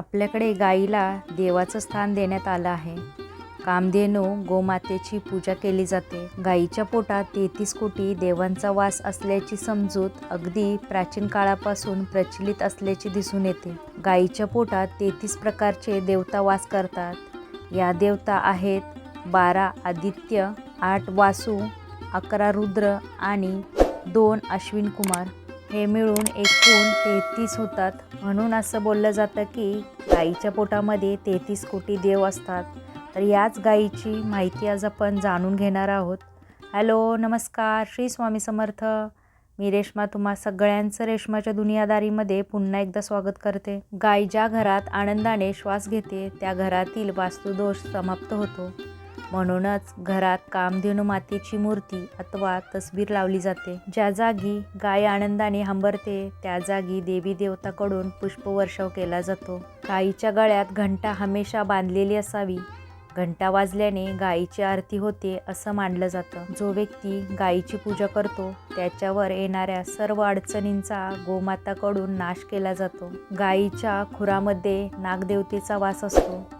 आपल्याकडे गाईला देवाचं स्थान देण्यात आलं आहे. कामधेनू गोमातेची पूजा केली जाते. गाईच्या पोटात तेहतीस कोटी देवांचा वास असल्याची समजूत अगदी प्राचीन काळापासून प्रचलित असल्याची दिसून येते. गाईच्या पोटात तेहतीस प्रकारचे देवता वास करतात. या देवता आहेत बारा आदित्य आठ वासू अकरा रुद्र आणि दोन अश्विन कुमार. हे मिळून एकूण तेहतीस होतात. म्हणून असं बोललं जातं की गाईच्या पोटामध्ये तेहतीस कोटी देव असतात. तर याच गाईची माहिती आज आपण जाणून घेणार आहोत. हॅलो नमस्कार. श्री स्वामी समर्थ. मी रेश्मा तुम्हा सगळ्यांचं रेश्माच्या दुनियादारीमध्ये पुन्हा एकदा स्वागत करते. गाय ज्या घरात आनंदाने श्वास घेते त्या घरातील वास्तुदोष समाप्त होतो. म्हणूनच घरात कामधेनू मातेची मूर्ती अथवा तस्वीर लावली जाते. ज्या जागी गाय आनंदाने हंबरते त्या जागी देवी देवताकडून पुष्पवर्षाव केला जातो. गायीच्या गळ्यात घंटा हमेशा बांधलेली असावी. घंटा वाजल्याने गायीची आरती होते असं मानलं जातं. जो व्यक्ती गायीची पूजा करतो त्याच्यावर येणाऱ्या सर्व अडचणींचा गोमाताकडून नाश केला जातो. गायीच्या खुरामध्ये नागदेवतेचा वास असतो.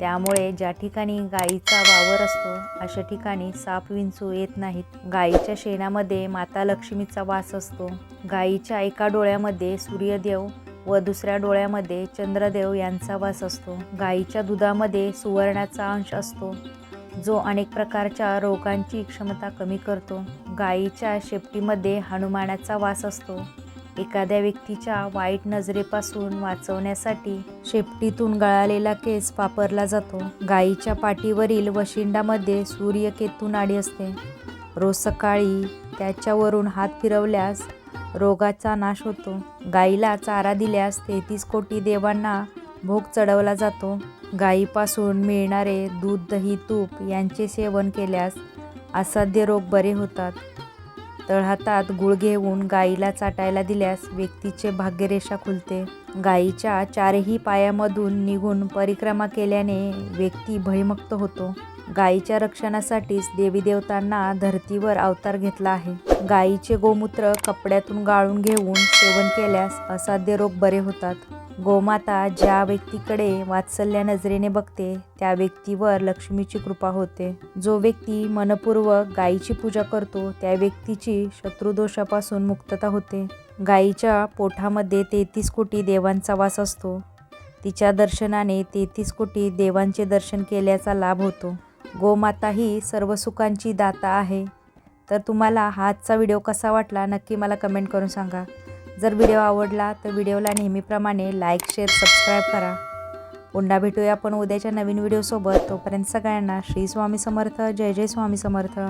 त्यामुळे ज्या ठिकाणी गायीचा वावर असतो अशा ठिकाणी साप विंचू येत नाहीत. गायीच्या शेणामध्ये माता लक्ष्मीचा वास असतो. गायीच्या एका डोळ्यामध्ये सूर्यदेव व दुसऱ्या डोळ्यामध्ये चंद्रदेव यांचा वास असतो. गायीच्या दुधामध्ये सुवर्णाचा अंश असतो जो अनेक प्रकारच्या रोगांची क्षमता कमी करतो. गायीच्या शेपटीमध्ये हनुमानाचा वास असतो. एखाद्या व्यक्तीच्या वाईट नजरेपासून वाचवण्यासाठी शेपटीतून गळालेला केस वापरला जातो. गायीच्या पाठीवरील वशिंडामध्ये सूर्यकेतू नाडी असते. रोज सकाळी त्याच्यावरून हात फिरवल्यास रोगाचा नाश होतो. गाईला चारा दिल्यास तेहतीस कोटी देवांना भोग चढवला जातो. गायीपासून मिळणारे दूध दही तूप यांचे सेवन केल्यास असाध्य रोग बरे होतात. तळहातात गुळ घेऊन गाईला चाटायला दिल्यास व्यक्तीचे भाग्यरेषा खुलते. गाईच्या चारही पायामधून निघून परिक्रमा केल्याने व्यक्ती भयमुक्त होतो. गाईच्या रक्षणासाठीच देवी देवतांना धर्तीवर अवतार घेतला आहे. गाईचे गोमूत्र कपड्यातून गाळून घेऊन सेवन केल्यास असाध्य रोग बरे होतात. गोमाता ज्या व्यक्तीकडे वात्सल्य नजरेने बघते त्या व्यक्तीवर लक्ष्मीची कृपा होते. जो व्यक्ती मनपूर्वक गायीची पूजा करतो त्या व्यक्तीची शत्रुदोषापासून मुक्तता होते. गायीच्या पोठामध्ये तेहतीस कोटी देवांचा वास असतो. तिच्या दर्शनाने तेहतीस कोटी देवांचे दर्शन केल्याचा लाभ होतो. गोमाता ही सर्व सुखांची दाता आहे. तर तुम्हाला हा आजचा व्हिडिओ कसा वाटला नक्की मला कमेंट करून सांगा. जर व्हिडिओ आवडला तर व्हिडिओला नेहमीप्रमाणे लाईक शेअर सबस्क्राईब करा. पुन्हा भेटूया आपण उद्याच्या नवीन व्हिडिओसोबत. तोपर्यंत सगळ्यांना श्री स्वामी समर्थ. जय जय स्वामी समर्थ.